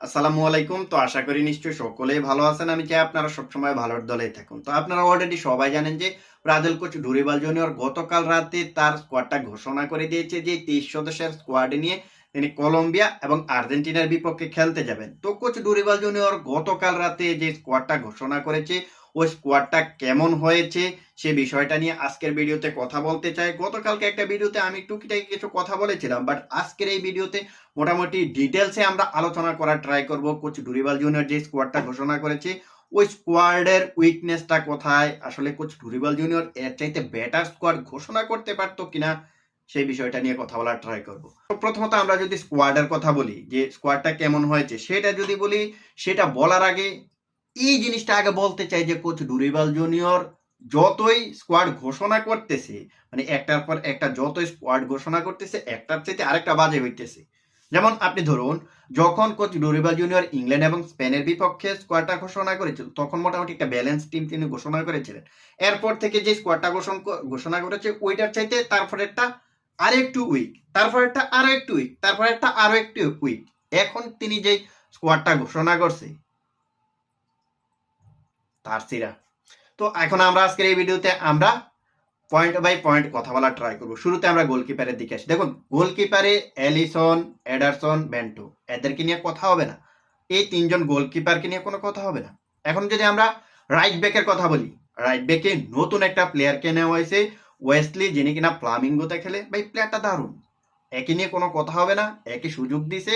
আসসালামু আলাইকুম। তো আশা করি নিশ্চয়ই সকলেই ভালো আছেন। আমি চাই আপনারা সবসময় ভালোর দলেই থাকুন। তো আপনারা অলরেডি সবাই জানেন যে ব্রাজিল কোচ ডুরিবাল জুনিয়র গতকাল রাতে তার স্কোয়াডটা ঘোষণা করে দিয়েছে যে তেইশ সদস্যের স্কোয়াড নিয়ে তিনি কলম্বিয়া এবং আর্জেন্টিনার বিপক্ষে খেলতে যাবেন। তো কোচ ডুরিবাল জুনিয়র গতকাল রাতে যে স্কোয়াডটা ঘোষণা করেছে, ওই স্কোয়াডটা কেমন হয়েছে সে বিষয়টা নিয়ে আজকের ভিডিওতে কথা বলতে চাই। গতকালকে একটা ভিডিওতে আমি টুকিটাকি কিছু কথা বলেছিলাম বাট আজকের এই ভিডিওতে মোটামুটি ডিটেলসে আমরা আলোচনা করার ট্রাই করব কোচ ডুরিবাল জুনিয়র যে স্কোয়াডটা ঘোষণা করেছে। ওই স্কোয়াডের উইকনেসটা কোথায়? আসলে কোচ ডুরিবাল জুনিয়র এর চাইতে বেটার স্কোয়াড ঘোষণা করতে পারতো কিনা? সেই বিষয়টা নিয়ে কথা বলার ট্রাই করব। প্রথমত আমরা যদি স্কোয়াডের কথা বলি, যে স্কোয়াডটা কেমন হয়েছে, সেটা যদি বলি, সেটা বলার আগে এই জিনিসটা আগে বলতে চাই যে কোচ ডুরিবাল জুনিয়র যতই স্কোয়াড ঘোষণা করতেছে মানে একটার পর একটা যতই স্কোয়াড ঘোষণা করতেছে, একটার চাইতে আরেকটা বাজে হইতেছে। যেমন আপনি ধরুন, যখন কোচ ডুরিবাল জুনিয়র ইংল্যান্ড এবং স্পেনের বিপক্ষে স্কোয়াডটা ঘোষণা করেছিল, তখন মোটামুটি একটা ব্যালেন্স টিম তিনি ঘোষণা করেছিলেন। এরপর থেকে যে স্কোয়াডটা ঘোষণ ঘোষণা করেছে, ওইটার চাইতে তারপরে একটা আর একটু উইক তারপর একটা আরও একটু উইক তারপর একটা আরও একটু উইক এখন তিনি যে স্কোয়াডটা ঘোষণা করছে, তার সিরা তো এখন আমরা আজকের এই ভিডিওতে আমরা পয়েন্ট বাই পয়েন্ট কথা বলার ট্রাই করব। শুরুতে আমরা গোলকিপারের দিকে আসি। দেখুন গোলকিপারে এলিসন এডারসন বেন্টো এদেরকে নিয়ে কথা হবে না। এই তিনজন গোলকিপারকে নিয়ে কোনো কথা হবে না। এখন যদি আমরা রাইট ব্যাকের কথা বলি রাইট ব্যাকে নতুন একটা প্লেয়ারকে নেওয়া হয়েছে। ওয়েস্টলি যিনি কিনা ফ্লামিঙ্গোতে খেলে, ভাই প্লেয়ারটা দারুণ। একে নিয়ে কোনো কথা হবে না, একে সুযোগ দিছে,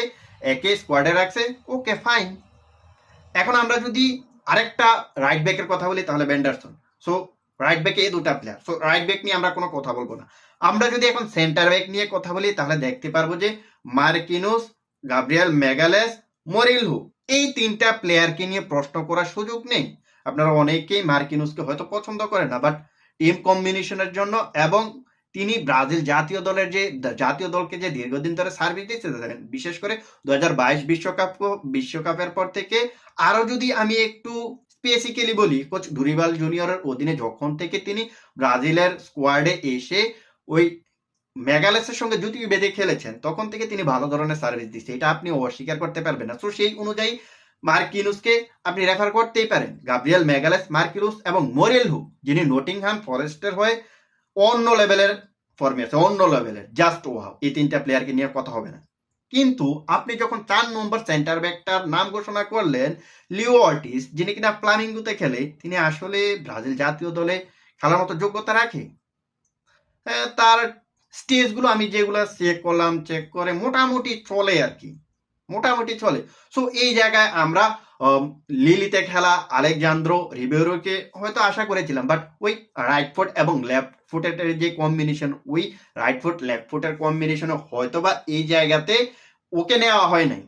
একে স্কোয়াডে রাখছে, ওকে ফাইন এখন আমরা যদি আরেকটা রাইট ব্যাকের কথা বলি, তাহলে বেন্ডারসন সো রাইট ব্যাকে এই দুটা প্লেয়ার সো রাইট ব্যাক নিয়ে আমরা কোনো কথা বলব না। আমরা যদি এখন সেন্টার ব্যাক নিয়ে কথা বলি, তাহলে দেখতে পারব যে মার্কিনুস, গাব্রিয়াল মেগালেস মরিলহু এই তিনটা প্লেয়ারকে নিয়ে প্রশ্ন করার সুযোগ নেই। আপনারা অনেকেই মার্কিনুসকে হয়তো পছন্দ করেন না বাট টিম কম্বিনেশনের জন্য এবং তিনি ব্রাজিল জাতীয় দলের যে, জাতীয় দলকে যে দীর্ঘদিন ধরে সার্ভিস দিচ্ছে বিশেষ করে দু হাজার বাইশ বিশ্বকাপ, বিশ্বকাপের পর থেকে আরও যদি আমি একটু স্পেসিক্যালি বলি কোচ ধুরিবাল জুনিয়রের অধীনে যখন থেকে তিনি ব্রাজিলের স্কোয়াডে এসে ওই মেগালেসের সঙ্গে জুতি বেঁধে খেলেছেন, তখন থেকে তিনি ভালো ধরনের সার্ভিস দিচ্ছে। এটা আপনি অস্বীকার করতে পারবেন না। তো সেই অনুযায়ী মার্কিনুসকে আপনি রেফার করতেই পারেন। গাব্রিয়েল মেগালেস, মার্কিনুস এবং মোরেলহু যিনি নটিংহাম ফরেস্টের হয়ে অন্য লেভেলের ফর্মে আছে, অন্য লেভেলের জাস্ট ওয়াও, এই তিনটা প্লেয়ারকে নিয়ে কথা হবে না। কিন্তু আপনি যখন চার নম্বর সেন্টার ব্যাকটার নাম ঘোষণা করলেন, লিও অর্টিস, যিনি কিনা ফ্লামিঙ্গোতে খেলে, তিনি আসলে ব্রাজিল জাতীয় দলে খেলার মতো যোগ্যতা রাখে। তার স্টেজগুলো আমি যেগুলো চেক করলাম চেক করে মোটামুটি চলে আর কি। মোটামুটি চলে। সো এই জায়গায় আমরা লিলিতে খেলা আলেকজান্দ্রো রিবেরোকে হয়তো আশা করেছিলাম বাট ওই রাইট ফুট এবং লেফট ফুটের যে কম্বিনেশন ওই রাইট ফুট লেফট ফুটের কম্বিনেশনে হয়তো বা এই জায়গাতে ওকে নেওয়া হয় নাই।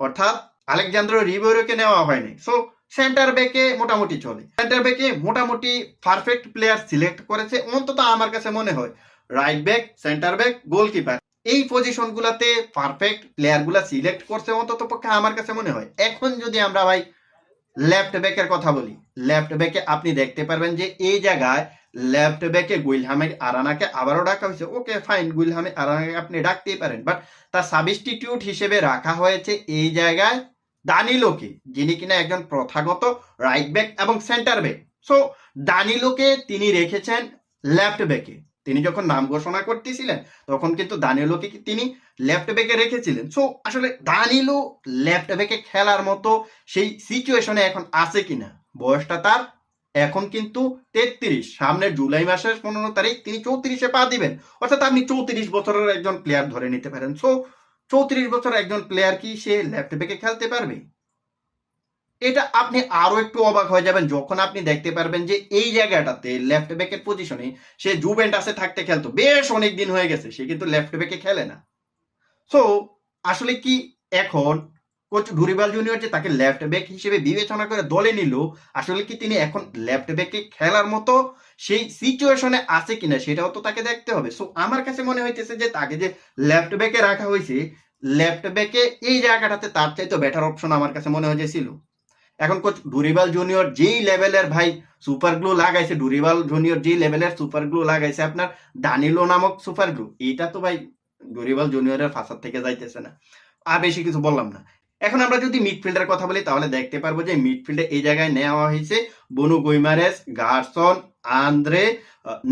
অর্থাৎ আলেকজান্দ্রো রিবেরোকে নেওয়া হয় নাই। সো সেন্টার ব্যাকে মোটামুটি চলে। সেন্টার ব্যাকে মোটামুটি পারফেক্ট প্লেয়ার সিলেক্ট করেছে, অন্তত আমার কাছে মনে হয়। Right back centre back goalkeeper এই পজিশন গুলাতে পারফেক্ট প্লেয়ারগুলা সিলেক্ট করছে অন্তত পক্ষে আমার কাছে মনে হয়। এখন যদি আমরা ভাই লেফট ব্যাকের কথা বলি লেফট ব্যাকে আপনি দেখতে পারবেন যে এই জায়গায় লেফট ব্যাকে গুইলহামে আরানাকে আবারও ডাকা হয়েছে। ওকে ফাইন গুইলহামে আরানাকে আপনি ডাকতেই পারেন। বাট তার সাবস্টিটিউট হিসেবে রাখা হয়েছে এই জায়গায় দানিলোকে, যিনি কিনা একজন প্রথাগত রাইট ব্যাক এবং সেন্টার ব্যাক সো দানিলোকে তিনি রেখেছেন লেফট ব্যাকে তিনি যখন নাম ঘোষণা করতেছিলেন, তখন কিন্তু দানিলোকে তিনি লেফট ব্যাকে রেখেছিলেন। সো আসলে দানিলো লেফট ব্যাকে খেলার মতো সেই সিচুয়েশনে এখন আছে কিনা? বয়সটা তার এখন কিন্তু তেত্রিশ। সামনে জুলাই মাসের পনেরো তারিখ তিনি চৌত্রিশে পা দিবেন। অর্থাৎ আপনি চৌত্রিশ বছরের একজন প্লেয়ার ধরে নিতে পারেন। সো চৌত্রিশ বছর একজন প্লেয়ার কি সে লেফট ব্যাকে খেলতে পারবে? এটা আপনি আরও একটু অবাক হয়ে যাবেন যখন আপনি দেখতে পারবেন যে এই জায়গাটাতে লেফট ব্যাকের পজিশনে সে জুভেন্টাসে থাকতে খেলতো। বেশ অনেক দিন হয়ে গেছে, সে কিন্তু লেফট ব্যাকে খেলে না। সো আসলে কি এখন কোচ ডুরিবাল জুনিয়র যে তাকে লেফট ব্যাক হিসেবে বিবেচনা করে দলে নিল, আসলে কি তিনি এখন লেফট ব্যাকে খেলার মতো সেই সিচুয়েশনে আছে কিনা সেটাও তো তাকে দেখতে হবে। সো আমার কাছে মনে হইতেছে যে তাকে যে লেফট ব্যাকে রাখা হয়েছে লেফট ব্যাকে এই জায়গাটাতে তার চাইতে বেটার অপশন আমার কাছে মনে হয়েছিল এখন কোচ ডুরিবাল জুনিয়র যেই লেভেলের ভাই সুপার গ্লু লাগাইছে, ডুরিবাল জুনিয়র যেই লেভেলের সুপার গ্লু লাগাইছে, আপনার দানিলো নামক সুপার গ্লু এটা তো ভাই ডুরিবাল জুনিয়রের ফাঁসার থেকে যাইতেছে না। আর বেশি কিছু বললাম না। এখন আমরা যদি মিডফিল্ডের কথা বলি, তাহলে দেখতে পারব যে মিডফিল্ডে এই জায়গায় নেওয়া হয়েছে Bruno Guimaraes, Gerson, Andre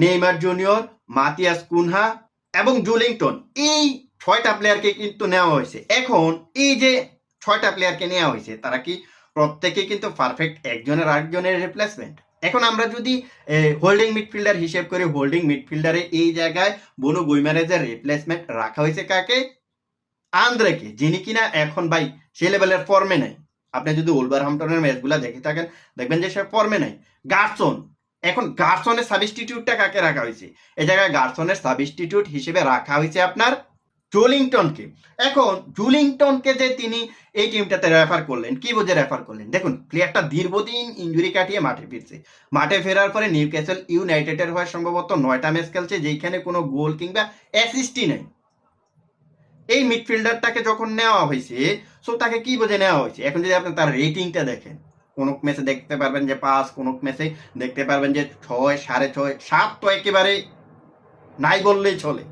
Neymar Junior, Matias Cunha এবং জুলিংটন। এই ছয়টা প্লেয়ারকে কিন্তু নেওয়া হয়েছে। এখন এই যে ছয়টা প্লেয়ারকে নেওয়া হয়েছে, তারা কি প্রত্যেকে কিন্তু পারফেক্ট একজনের আরেকজনের রিপ্লেসমেন্ট এখন আমরা যদি হোল্ডিং মিডফিল্ডার হিসেব করি হোল্ডিং মিডফিল্ডারে এই জায়গায় বনু গুইমারেজের রিপ্লেসমেন্ট রাখা হয়েছে কাকে? আন্দ্রেকে, যিনি কিনা এখন ভাই সে লেভেলের ফর্মে নাই। আপনি যদি ওলভারহামটনের ম্যাচগুলো দেখে থাকেন, দেখবেন যে সে ফর্মে নাই। গার্সন এখন গার্সনের সাবস্টিটিউটটা কাকে রাখা হয়েছে? এই জায়গায় গার্সনের সাবস্টিটিউট হিসেবে রাখা হয়েছে আপনার জুলিংটনকে। এখন জুলিংটনকে যে তিনি এই টিমটাতে রেফার করলেন, কি বুঝে রেফার করলেন? দেখুন প্লেয়ারটা দীর্ঘদিন ইঞ্জুরি কাটিয়ে মাঠে ফিরছে। মাঠে ফেরার পরে নিউক্যাসল ইউনাইটেডের হয়ে সম্ভবত নয়টা ম্যাচ খেলছে যেখানে কোনো গোল কিংবা অ্যাসিস্টই নেই। এই মিডফিল্ডারটাকে যখন নেওয়া হয়েছে সো তাকে কি বুঝে নেওয়া হয়েছে? এখন যদি আপনি তার রেটিংটা দেখেন কোন ম্যাচে দেখতে পারবেন যে পাঁচ কোন ম্যাচে দেখতে পারবেন যে ছয়, সাড়ে ছয়, সাত তো একেবারে নাই বললেই চলে।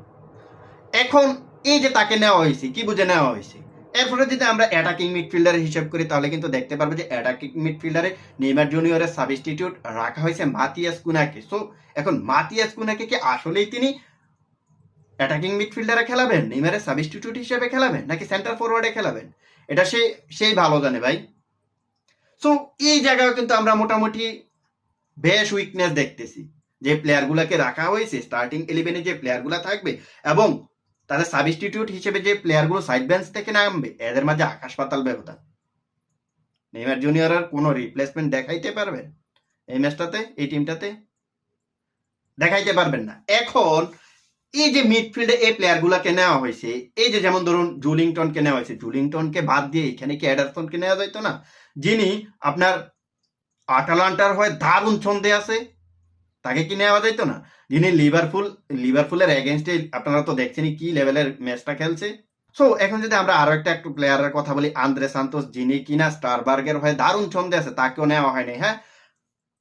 এখন এই যে তাকে নেওয়া হয়েছে, কি বুঝে নেওয়া হয়েছে? এরপরে যদি আমরা অ্যাটাকিং মিডফিল্ডার হিসেব করি, তাহলে কিন্তু দেখতে পারব যে অ্যাটাকিং মিডফিল্ডারে নেইমার জুনিয়রের সাবস্টিটিউট রাখা হয়েছে মাতিয়াস কুনাকে। সো এখন মাতিয়াস কুনাকে কি আসলেই তিনি অ্যাটাকিং মিডফিল্ডারে খেলাবেন? নেইমারের সাবস্টিটিউট হিসেবে খেলাবেন? নাকি সেন্টার ফরওয়ার্ডে খেলাবেন? এটা সে, সেই ভালো জানে ভাই। সো এই জায়গায় কিন্তু আমরা মোটামুটি বেশ উইকনেস দেখতেছি। যে প্লেয়ারগুলোকে রাখা হয়েছে স্টার্টিং ইলেভেনে যে প্লেয়ারগুলো থাকবে এবং তাদের সাবস্টিটিউট হিসেবে যে প্লেয়ারগুলো সাইড বেঞ্চ থেকে নামবে, এদের মাঝে আকাশ পাতাল ব্যবধান। নেইমার জুনিয়রের কোনো রিপ্লেসমেন্ট দেখাইতে পারবেন? এই ম্যাচটাতে, এই টিমটাতে দেখাইতে পারবেন না। এখন, এই যে মিডফিল্ডে এই প্লেয়ারগুলোকে নেওয়া হয়েছে, এই যে যেমন ধরুন জুলিংটনকে নেওয়া হয়েছে, জুলিংটনকে বাদ দিয়ে এখানে কি অ্যাডারসনকে নেওয়া যাইতো না? যিনি আপনার আটালান্টার হয়ে দারুণ ছন্দে আছে তাকে কি নেওয়া যাইতো না? যিনি লিভারপুল লিভারপুলের এগেনস্টে আপনারা তো দেখছেন কি লেভেলের ম্যাচটা খেলছে। সো এখন যদি আমরা আরও একটা একটু প্লেয়ারের কথা বলি আন্দ্রে সান্তোস যিনি কিনা স্টারবার্গের হয়ে দারুণ ছন্দে আছে, তাকেও নেওয়া হয়নি হ্যাঁ?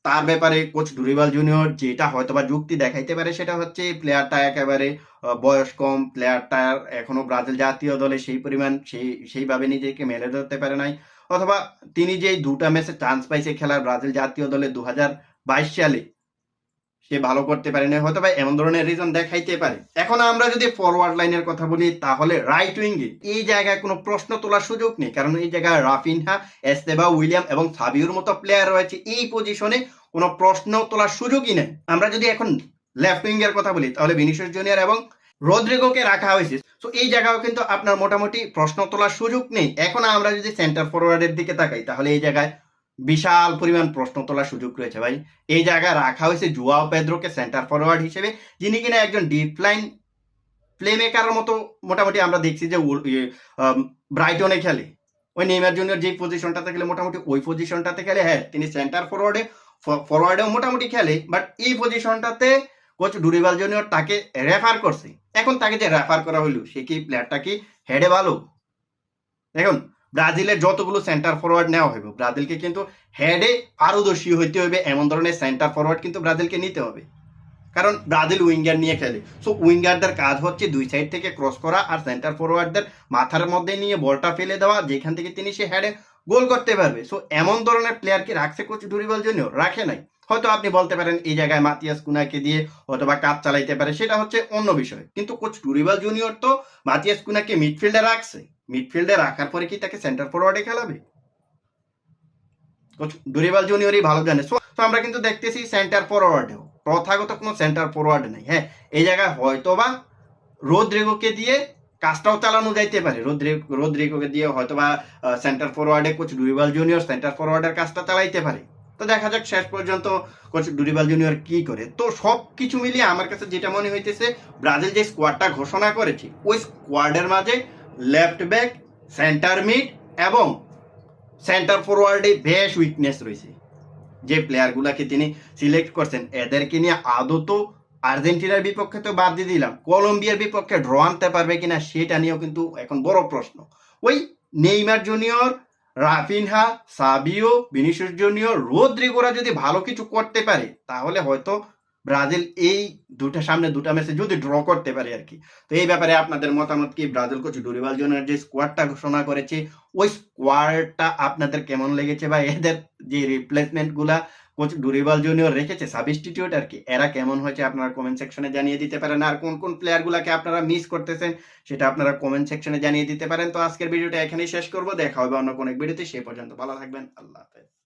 তার ব্যাপারে কোচ ডুরিবাল জুনিয়র যেটা হয়তো বা যুক্তি দেখাইতে পারে, সেটা হচ্ছে প্লেয়ারটা একেবারে বয়স কম প্লেয়ারটার এখনও ব্রাজিল জাতীয় দলে সেই পরিমাণ, সেই, সেইভাবে নিজেকে মেলে ধরতে পারে নাই। অথবা তিনি যে দুটা ম্যাচে চান্স পাইছে খেলার ব্রাজিল জাতীয় দলে দু হাজার বাইশ সালে সে ভালো করতে পারে না হয়তো বা এমন ধরনের রিজন দেখাইতে পারে। এখন আমরা যদি ফরওয়ার্ড লাইনের কথা বলি, তাহলে রাইট উইঙ্গে এই জায়গায় কোনো প্রশ্ন তোলার সুযোগ নেই, কারণ এই জায়গায় রাফিনহা, এস্তেবা, উইলিয়াম এবং সাবিউর মতো প্লেয়ার রয়েছে। এই পজিশনে কোনো প্রশ্ন তোলার সুযোগই নেই। আমরা যদি এখন লেফট উইং এর কথা বলি, তাহলে ভিনিসিয়াস জুনিয়র এবং রদ্রিগোকে রাখা হয়েছে। তো এই জায়গাও কিন্তু আপনার মোটামুটি প্রশ্ন তোলার সুযোগ নেই। এখন আমরা যদি সেন্টার ফরওয়ার্ডের দিকে তাকাই, তাহলে এই জায়গায় বিশাল পরিমাণ প্রশ্ন তোলার সুযোগ রয়েছে ভাই। এই জায়গায় রাখা হয়েছে জুয়াও পেদ্রোকে সেন্টার ফরওয়ার্ড হিসেবে যিনি কিনা একজন ডিপ লাইন প্লে মেকারের মতো মোটামুটি আমরা দেখছি যে উল- ইয়ে, ব্রাইটনে খেলে। ওই নেইমার জুনিয়র যে পজিশনটাতে খেলে মোটামুটি ওই পজিশনটাতে খেলে হ্যাঁ তিনি সেন্টার ফরওয়ার্ডে ফরওয়ার্ডেও মোটামুটি খেলে বাট এই পজিশনটাতে কোচ ডুরিবাল জুনিয়র তাকে রেফার করছে। এখন তাকে যে রেফার করা হইল সে কি প্লেয়ারটা কি হেডে ভালো? দেখুন ব্রাজিলের যতগুলো সেন্টার ফরওয়ার্ড নেওয়া হবে, ব্রাজিলকে কিন্তু হেডে পারদর্শী হইতে হবে এমন ধরনের সেন্টার ফরওয়ার্ড কিন্তু ব্রাজিলকে নিতে হবে। কারণ ব্রাজিল উইঙ্গার নিয়ে খেলে। সো উইঙ্গারদের কাজ হচ্ছে দুই সাইড থেকে ক্রস করা আর সেন্টার ফরওয়ার্ডদের মাথার মধ্যে নিয়ে বলটা ফেলে দেওয়া, যেখান থেকে তিনি সে হেডে গোল করতে পারবে। সো এমন ধরনের প্লেয়ারকে রাখছে কোচ ডুরিবল জন্য রাখে নাই। হয়তো আপনি বলতে পারেন, এই জায়গায় মাতিয়াস কুনাকে দিয়ে অথবা কাপ চালাইতে পারে, সেটা হচ্ছে অন্য বিষয়। কিন্তু কোচ ডুরিবল জুনিয়র তো মাতিয়াস কুনাকে মিডফিল্ডে রাখছে। মিডফিল্ডে রাখার পরে কি তাকে সেন্টার ফরওয়ার্ডে খেলাবে? কোচ ডুরিবাল জুনিয়রই ভালো জানে। সো আমরা কিন্তু দেখতেছি সেন্টার ফরওয়ার্ডেও প্রথাগত কোনো সেন্টার ফরওয়ার্ড নেই। হ্যাঁ এই জায়গায় হয়তোবা রোদ্রিগোকে দিয়ে কাজটাও চালানো যাইতে পারে। রোদ্রিগো রোদ্রিগোকে দিয়ে হয়তোবা সেন্টার ফরওয়ার্ডে কোচ ডুরিবাল জুনিয়র সেন্টার ফরওয়ার্ডের কাজটা চালাইতে পারে। তো দেখা যাক শেষ পর্যন্ত কোচ ডুরিবাল জুনিয়র কি করে। তো সব কিছু মিলিয়ে আমার কাছে যেটা মনে হইতেছে, ব্রাজিল যে স্কোয়াডটা ঘোষণা করেছে, ওই স্কোয়াডের মাঝে লেফট ব্যাক সেন্টার মিড এবং সেন্টার ফরওয়ার্ডে বেশ উইকনেস রয়েছে। যে প্লেয়ারগুলোকে তিনি সিলেক্ট করছেন, এদেরকে নিয়ে আদত আর্জেন্টিনার বিপক্ষে তো বাদ দিয়ে দিলাম। কলম্বিয়ার বিপক্ষে ড্র আনতে পারবে কিনা সেটা নিয়েও কিন্তু এখন বড় প্রশ্ন। ওই Neymar Junior Raphinha, Savio, Vinicius Junior রোদ্রিগোরা যদি ভালো কিছু করতে পারে, তাহলে হয়তো ব্রাজিল এই দুটা সামনে দুটা ম্যাচে যদি ড্র করতে পারে আর কি। তো এই ব্যাপারে আপনাদের মতামত কি? ব্রাজিল কোচ ডুরিবাল জনের যে স্কোয়াডটা ঘোষণা করেছে, ওই স্কোয়াডটা আপনাদের কেমন লেগেছে বা এদের যে রিপ্লেসমেন্টগুলা কোচ ডুরিবাল জুনিয়র রেখেছে সাবস্টিটিউট আর কি? এরা কেমন হয়েছে আপনারা কমেন্ট সেকশনে জানিয়ে দিতে পারেন। আর কোন কোন প্লেয়ার গুলাকে আপনারা মিস করতেছেন, সেটা আপনারা কমেন্ট সেকশনে জানিয়ে দিতে পারেন। তো আজকের ভিডিওটা এখানেই শেষ করব। দেখা হবে অন্য কোনো এক ভিডিওতে সে পর্যন্ত ভালো থাকবেন। আল্লাহ হাফেজ।